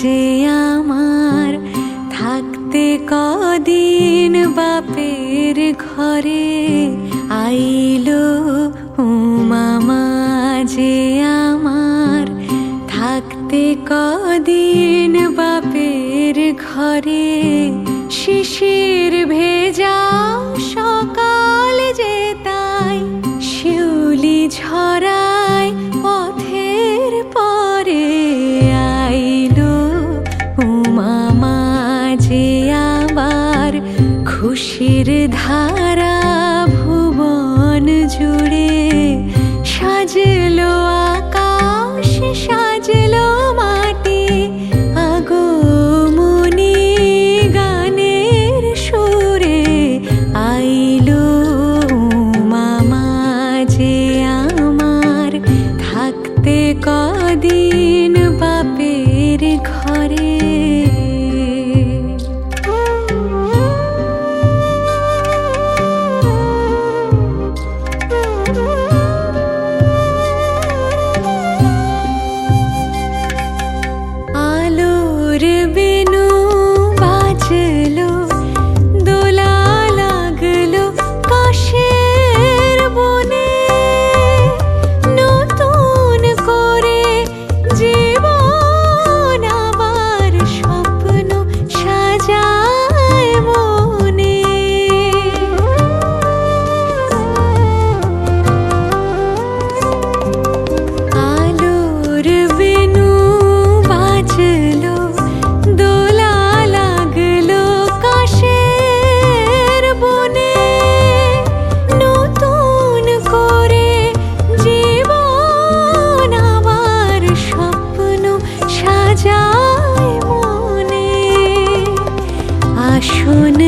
যে কদিন বাপের ঘরে আইলো উমা যে আমার। থাকতে কদিন বাপের ঘরে শেষ খুশির ধারা ভুবন জুড়ে সাজলো আকাশ, সাজলো মাটি। আগমনি গানের সুরে আইলো মামা যে আমার। থাকতে কদিন আসন